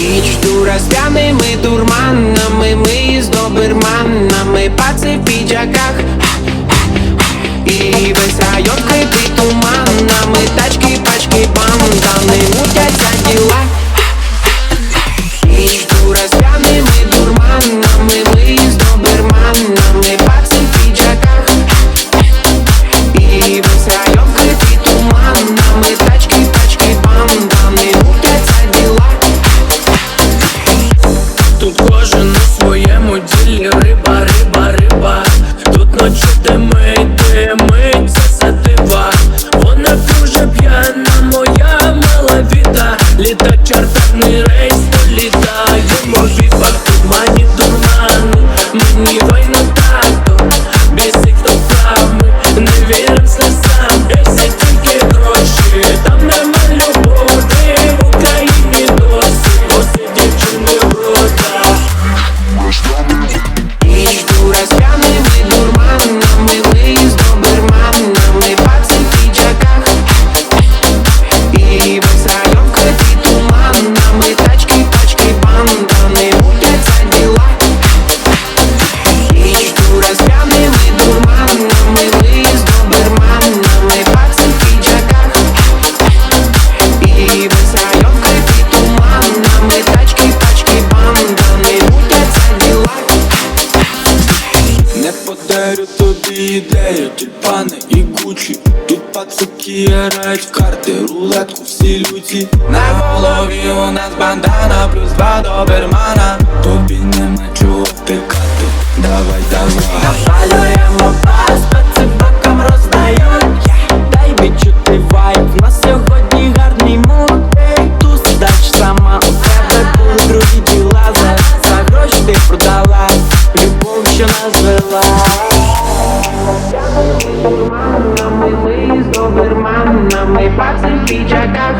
Ніч дура з п'яними дурманами, ми з доберманами, паци в піджаках. І весь район критий туманами, Тут кожен у своєму ділі. Риба, риба, риба. Тут ночі димить, димить, це сатива Вона дуже п'яна, моя мала біда. Літа чартерний рейс, подарю тобі ідею, тюльпани і кучі. Тут пацуки грають в карти, рулетку всі люті. На голові у нас бандана, плюс два добермана Дурманами, ми з доберманами, паци в піджаках